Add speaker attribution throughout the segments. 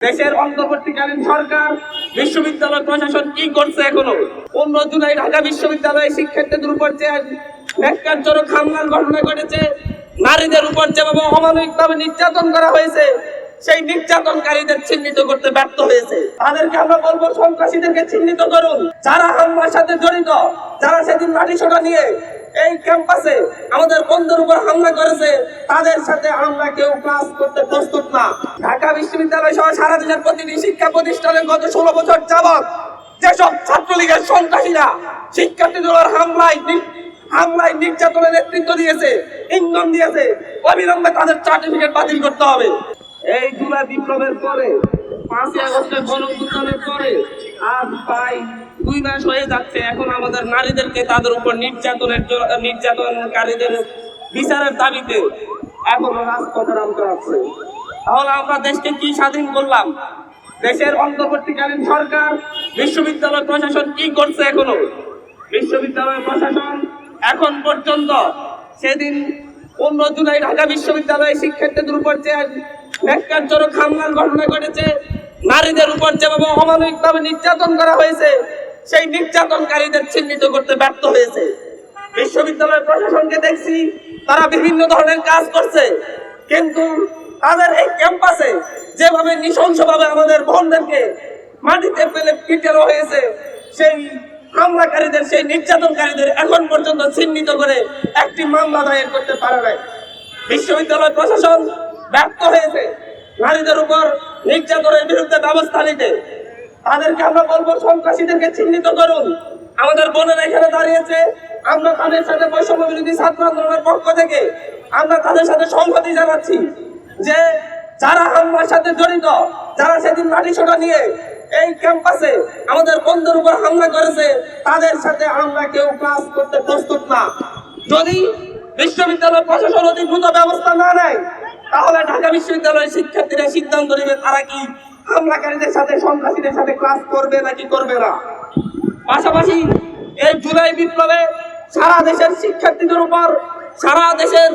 Speaker 1: দেশের অন্তর্বর্তীকালীন সরকার, বিশ্ববিদ্যালয় প্রশাসন কি করছে এখনও? পনেরো জুলাই ঢাকা বিশ্ববিদ্যালয়ে শিক্ষার্থীদের উপর যে ন্যাক্কারজনক হামলার ঘটনা ঘটেছে, নারীদের উপর যেভাবে অমানবিকভাবে নির্যাতন করা হয়েছে, সেই নির্যাতনকারীদের চিহ্নিত করতে ব্যর্থ হয়েছে। তাদেরকে আমরা বলব, সন্ত্রাসীদেরকে চিহ্নিত করুন। যারা হামলার সাথে জড়িত, যারা সেদিন লাঠি সোটা নিয়ে এই ক্যাম্পাসে আমাদের বন্ধুর উপর হামলা করেছে, তাদের সাথে আমরা কেউ ক্লাস করতে প্রস্তুত না। ঢাকা বিশ্ববিদ্যালয় সহ সারা দেশের প্রতিটি শিক্ষা প্রতিষ্ঠানে গত ষোলো বছর যাবৎ যেসব ছাত্রলীগের সন্ত্রাসীরা শিক্ষার্থীদের হামলায় হামলায় নির্যাতনের নেতৃত্ব দিয়েছে, ইন্ধন দিয়েছে, অবিলম্বে তাদের সার্টিফিকেট বাতিল করতে হবে। এই জুলাই বিপ্লবের পরে, পাঁচই আগস্টের গণঅভ্যুত্থানের পরে, আজ প্রায় দুই মাস হয়ে যাচ্ছে, এখন আমাদের নারীদেরকে তাদের উপর নির্যাতনের নির্যাতনকারীদের বিচারের দাবিতে এখনও তাহলে আমরা দেশকে কি স্বাধীন করলাম? দেশের অন্তর্বর্তীকালীন সরকার, বিশ্ববিদ্যালয় প্রশাসন কি করছে এখনও? বিশ্ববিদ্যালয় প্রশাসন এখন পর্যন্ত সেদিন পনেরো জুলাই ঢাকা বিশ্ববিদ্যালয়ে শিক্ষার্থীদের উপর যে ন্যাক্কারজনক হামলার ঘটনা ঘটেছে, নারীদের উপর যেভাবে অমানবিকভাবে নির্যাতন করা হয়েছে সেই নির্যাতনকারীদের চিহ্নিত করতে ব্যর্থ হয়েছে। বিশ্ববিদ্যালয় প্রশাসনকে দেখছি, তারা বিভিন্ন ধরনের কাজ করছে। কিন্তু তাদের এই ক্যাম্পাসে যেভাবে নৃশংসভাবে আমাদের বোনদেরকে মাটিতে ফেলে পিটানো হয়েছে, সেই হামলাকারীদের, সেই নির্যাতনকারীদের এখন পর্যন্ত চিহ্নিত করে একটি মামলা দায়ের করতে পারে নাই। বিশ্ববিদ্যালয় প্রশাসন ব্যর্থ হয়েছে। নারীদের উপর নির্যাতনের বিরুদ্ধে ব্যবস্থা নিতে তাদেরকে আমরা বলব, সন্ত্রাসীদেরকে চিহ্নিত করুন। আমাদের বোনেরা এখানে দাঁড়িয়েছে। আমরা তাদের সাথে বৈষম্য বিরোধী ছাত্র আন্দোলনের পক্ষ থেকে আমরা তাদের সাথে সংহতি জানাচ্ছি যে যারা হামলার সাথে জড়িত, যারা সেদিন লাঠি সোটা নিয়ে এই ক্যাম্পাসে আমাদের বন্ধুর উপর হামলা করেছে, তাদের সাথে আমরা কেউ ক্লাস করতে প্রস্তুত না। যদি বিশ্ববিদ্যালয় প্রশাসন অতি দ্রুত ব্যবস্থা না নেয়, তাহলে ঢাকা বিশ্ববিদ্যালয়ের শিক্ষার্থীরা সিদ্ধান্ত নেবে তারা কি হামলাকারীদের সাথে, সন্ত্রাসীদের সাথে ক্লাস করবে নাকি করবে না? পাশাপাশি এই জুলাই বিপ্লবে সারা দেশের শিক্ষার্থীদের উপর, সারা দেশের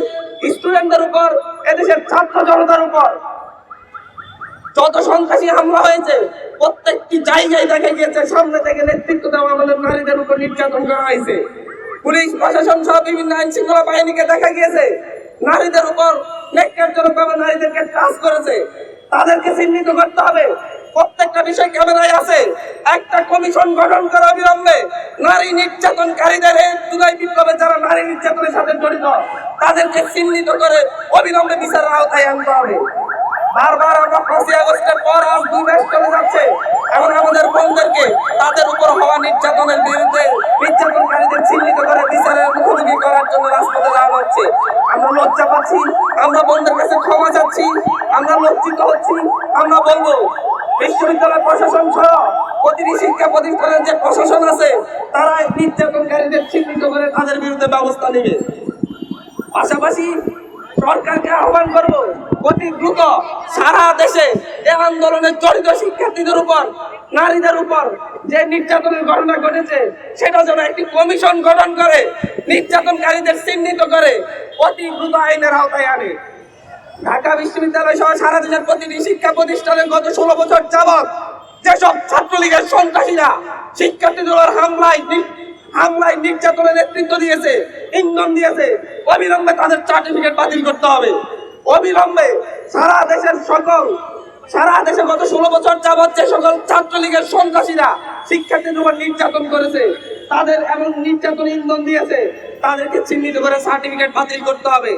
Speaker 1: স্টুডেন্টদের উপর, এদেশের ছাত্র জনতার উপর যত সন্ত্রাসী হামলা হয়েছে, প্রত্যেকটি জায়গায় দেখা গিয়েছে, সামনে থেকে নেতৃত্ব দেওয়া আমাদের নারীদের উপর নির্যাতন করা হয়েছে। পুলিশ, প্রশাসন সহ বিভিন্ন আইন শৃঙ্খলা বাহিনীকে দেখা গিয়েছে, নারীদের উপর ভাবে নারীদেরকে টাচ করেছে। তাদেরকে চিহ্নিত করতে হবে। প্রত্যেকটা বিষয় ক্যামেরায় আছে। একটা কমিশন গঠন করা অবিলম্বে নারী নির্যাতনকারীদের এই বিপ্লবে যারা নারী নির্যাতনের সাথে জড়িত, তাদেরকে চিহ্নিত করে অবিলম্বে বিচারের আওতায় আনতে হবে। বারবার আমরা পাঁচই আগস্টের পর আজ দুই মাস চলে যাচ্ছে। এখন আমাদের বোনদেরকে তাদের উপর হওয়া নির্যাতনের বিরুদ্ধে নির্যাতনকারীদের চিহ্নিত করে বিচারের মুখোমুখি করার জন্য রাজপথে যাওয়া হচ্ছে। আমরা লজ্জা পাচ্ছি, আমরা বোনদের কাছে ক্ষমা চাচ্ছি, আমরা লজ্জিত হচ্ছি। আমরা বলব, বিশ্ববিদ্যালয় প্রশাসন সহ প্রতিটি শিক্ষা প্রতিষ্ঠানের যে প্রশাসন আছে, তারা নির্যাতনকারীদের চিহ্নিত করে তাদের বিরুদ্ধে ব্যবস্থা নেবে। পাশাপাশি সরকারকে আহ্বান করব, অতি দ্রুত সারা দেশে এ আন্দোলনে জড়িত শিক্ষার্থীদের উপর নারীদের উপর যে নির্যাতনের ঘটনা ঘটেছে সেটা যেন একটি কমিশন গঠন করে, নির্যাতনকারীদের চিহ্নিত করে, অতি দ্রুত আইনের আওতায় আনে। ঢাকা বিশ্ববিদ্যালয় সহ সারা দেশের প্রতিটি শিক্ষা প্রতিষ্ঠানে গত ষোলো বছর যাবৎ যেসব ছাত্রলীগের সন্ত্রাসীরা শিক্ষার্থীদের হামলায় হামলায় নির্যাতনের নেতৃত্ব দিয়েছে, ইন্ধন দিয়েছে, অবিলম্বে তাদের সার্টিফিকেট বাতিল করতে হবে। অবিলম্বে সারা দেশের সকল সারা দেশে গত ষোলো বছর যাবৎ যে সকল ছাত্রলীগের সন্ত্রাসীরা শিক্ষার্থীদের উপর নির্যাতন করেছে, তাদের এমন নির্যাতন ইন্ধন দিয়েছে, তাদেরকে চিহ্নিত করে সার্টিফিকেট বাতিল করতে হবে।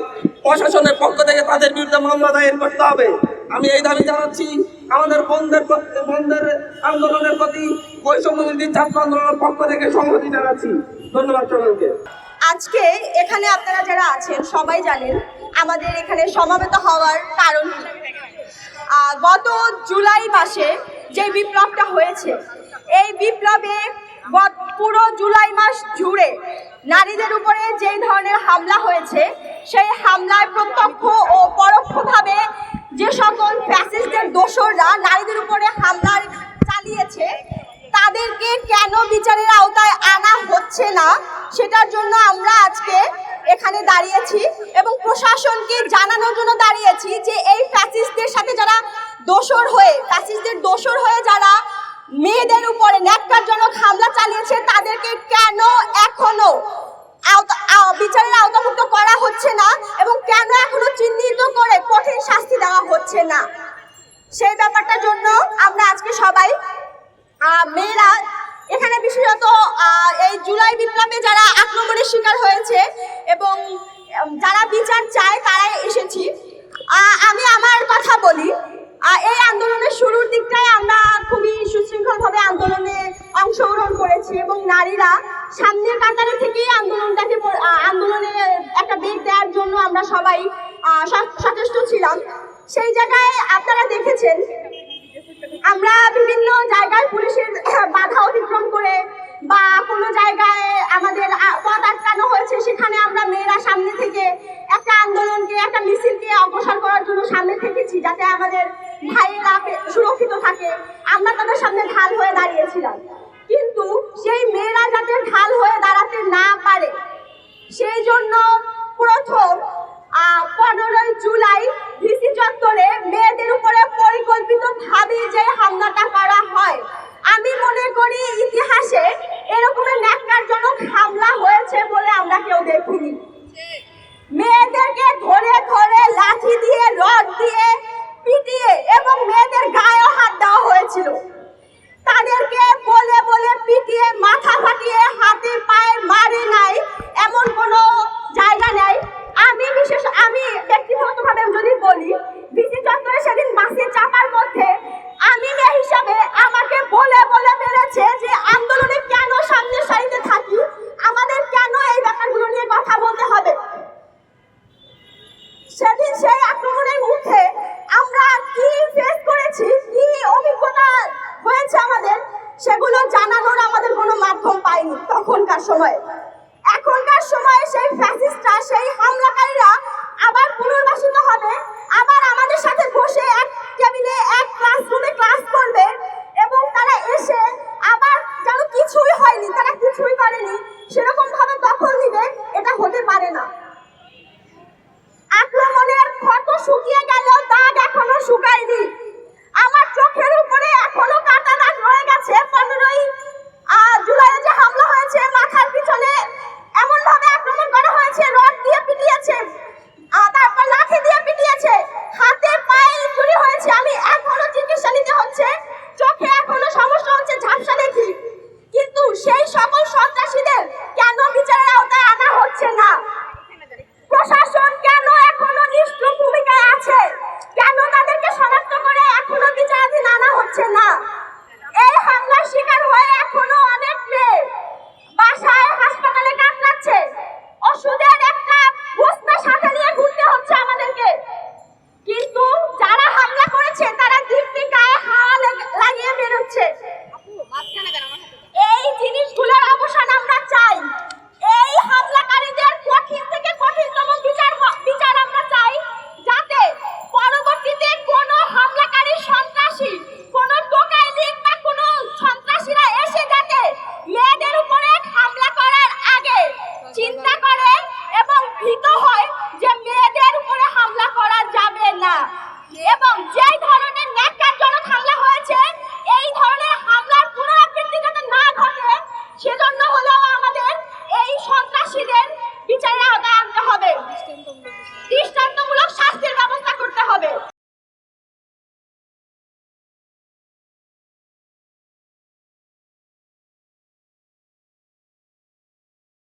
Speaker 1: প্রশাসনের পক্ষ থেকে তাদের বিরুদ্ধে মামলা দায়ের করতে হবে। আমি এই দাবি জানাচ্ছি, আমাদের বন্ধের বন্ধের আন্দোলনের প্রতি বৈষম্য ছাত্র আন্দোলনের পক্ষ থেকে সংহতি জানাচ্ছি। ধন্যবাদ সকলকে।
Speaker 2: আজকে এখানে আপনারা যারা আছেন, সবাই জানেন, আমাদের এখানে সমাবেত হওয়ার কারণ কি? গত জুলাই মাসে যে বিপ্লবটা হয়েছে, এই বিপ্লবে পুরো জুলাই মাস জুড়ে নারীদের উপরে যেই ধরনের হামলা হয়েছে, সেই হামলায় প্রত্যক্ষ ও পরোক্ষভাবে যে সকল ফ্যাসিস্টদের দোসররা নারীদের উপরে হামলার চালিয়েছে, তাদেরকে কেন বিচারের আওতায় আনা হচ্ছে না, সেটার জন্য আমরা আজকে এখানে দাঁড়িয়েছি এবং প্রশাসনকে জানানোর জন্য দাঁড়িয়েছি যে এই ফ্যাসিস্টদের সাথে যারা দোসর হয়ে ফ্যাসিস্টদের দোসর হয়ে যারা মেয়েদের উপরে ন্যাক্কারজনক হামলা চালিয়েছে, তাদেরকে কেন এখনও বিচারের আওতামুক্ত করা হচ্ছে না এবং কেন এখনও চিহ্নিত করে কঠিন শাস্তি দেওয়া হচ্ছে না? সেই ব্যাপারটার জন্য আমরা আজকে সবাই মেয়েরা এখানে বিশেষত এই জুলাই বিপ্লবে যারা আক্রমণের শিকার হয়েছে এবং যারা বিচার চায় তারাই এসেছি। আমি আমার কথা বলি এই আন্দোলনের শুরুর দিকটায় আমরা খুবই সুশৃঙ্খলভাবে আন্দোলনে অংশগ্রহণ করেছি এবং নারীরা সামনের কাতারে থেকেই আন্দোলনটাকে আন্দোলনে একটা বেগ দেওয়ার জন্য আমরা সবাই সচেষ্ট ছিলাম। সেই জায়গায় আপনারা দেখেছেন আমরা বিভিন্ন জায়গায় পুলিশের বাধা অতিক্রম করে বা কোনো জায়গায় আমাদের পথ আটকানো হয়েছে, সেখানে আমরা মেয়েরা সামনে থেকে একটা আন্দোলনকে, একটা মিছিলকে অগ্রসর করার জন্য সামনে থেকেছি, যাতে আমাদের ভাইয়েরা সুরক্ষিত থাকে। আমরা তাদের সামনে ঢাল হয়ে দাঁড়িয়েছিলাম। কিন্তু সেই মেয়েরা যাতে ঢাল হয়ে দাঁড়াতে না পারে, সেই জন্য প্রথম পনেরোই জুলাই ভিসি চত্বরে মেয়েদের উপরে পরিকল্পিত ভাবে যে হামলাটা করা হয়। আমি মনে করি ইতিহাসে এরকমের ন্যাক্কারজনক হামলা হয়েছে বলে আমরা কেউ দেখিনি। মেয়েদেরকে ধরে ধরে লাঠি দিয়ে, রড দিয়ে পিটিয়ে এবং মেয়েদের গায়েও হাত দেওয়া হয়েছিল। তাদেরকে বলে বলে পিটিয়ে, মাথা ফাটিয়ে, হাতে পায়ে সেই ফ্যাসিস্টরা সেই হামলাকারীরা আবার পুনর্বাসিত হবে, আবার আমাদের সাথে বসে এক টেবিলে এক ক্লাসরুমে ক্লাস করবে এবং তারা এসে আবার যেন কিছুই হয়নি, তারা কিছুই করেনি সেরকম ভাবে দখল নিবে, এটা হতে পারে না। আক্রমণের ক্ষত শুকিয়ে গেল, দাগ এখনও শুকায়নি। আমার চোখের উপরে এখনও কাটা দাগ রয়ে গেছে, পনেরোই দিয়ে সন্ত্রাসীদের বিচারের আওতায় আনতে হবে। দৃষ্টান্তমূলক শাস্তির ব্যবস্থা করতে হবে।